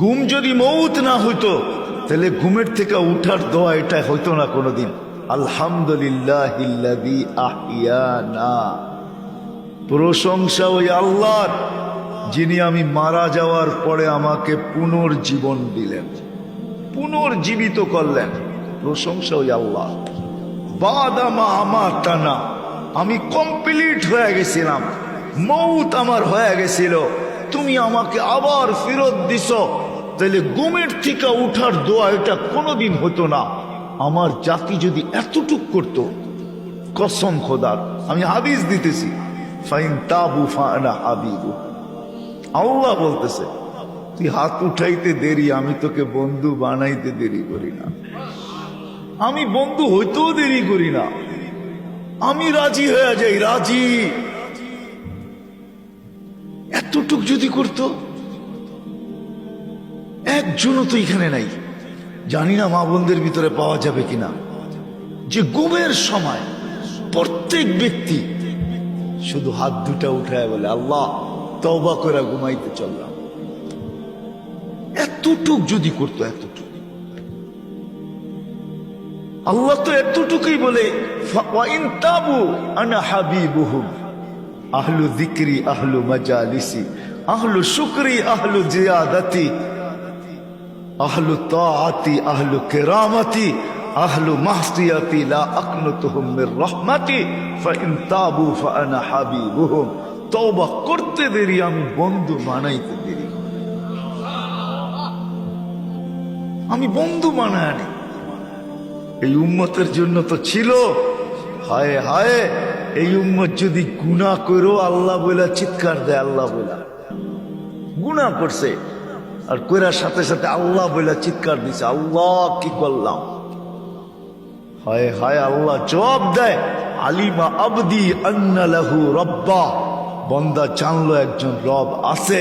ঘুম যদি মৌত না হইতো, তাহলে ঘুমের থেকে উঠার দোয়া এটা হইতো না কোনোদিন। আলহামদুলিল্লাহ প্রশংসা ওই আল্লাহর, যিনি আমি মারা যাওয়ার পরে আমাকে পুনর্জীবন দিলেন, পুনর্জীবিত করলেন। প্রশংসা ওই আল্লাহ বাদামা আমার টানা আমি কমপ্লিট হয়ে গেছিলাম, মৌত আমার হয়ে গেছিল, তুমি আমাকে আবার ফেরত দিছ। তাহলে গুমের থেকে উঠার দোয়া এটা কোনোদিন হতো না। আমার জাতি যদি এতটুক করতো, কসম খোদার, আমি হাদিস দিতেছি, ফাইন তাবু ফানা হাবিবু। আল্লাহ বলতেছে, তুই হাত উঠাইতে দেরি, আমি তোকে বন্ধু বানাইতে দেরি করি না। আমি বন্ধু হইতেও দেরি করি না। আমি রাজি হয়ে যাই, রাজি। এতটুক যদি করতো একজনও তো এখানে নাই। জানি না মা বোনদের ভিতরে পাওয়া যাবে কিনা। যে গুমের সময় প্রত্যেক ব্যক্তি শুধু হাত দুটা উঠায় বলে, আল্লাহ তবা করে ঘুমাইতে চললাম। এতটুক যদি করতো, এতটুক। আল্লাহ তো এতটুকুই বলে আহলু যিকরি, আহলু মাজালিসি আহলু শুকরি, আহলু জিয়াদাতি। আহলু তাআতি, আহলু কিরামতি, আহলু মাহসিয়াতি, লা আকনুতুহুম মির রাহমাতি ফাইন তাবু ফাআনা হাবিবুহুম। তওবা করতে দেরি, আমি বন্ধু বানাইতে দেরি। আমি বন্ধু বানায় এই উম্মতের জন্য তো ছিল। হায় হায়, এই উম্মত যদি গুণা করো আল্লাহ বলে চিৎকার দেয়, আল্লাহ বলে গুণা করছে। আর কইরার সাথে সাথে আল্লাহ বলে চিৎকার দিছে, আল্লাহ কি করলাম? হায় হায় আল্লাহ, জবাব দেয়, আলিমা আবদি আন্না লাহু রব্বা। বন্দা জানলো একজন রব আছে।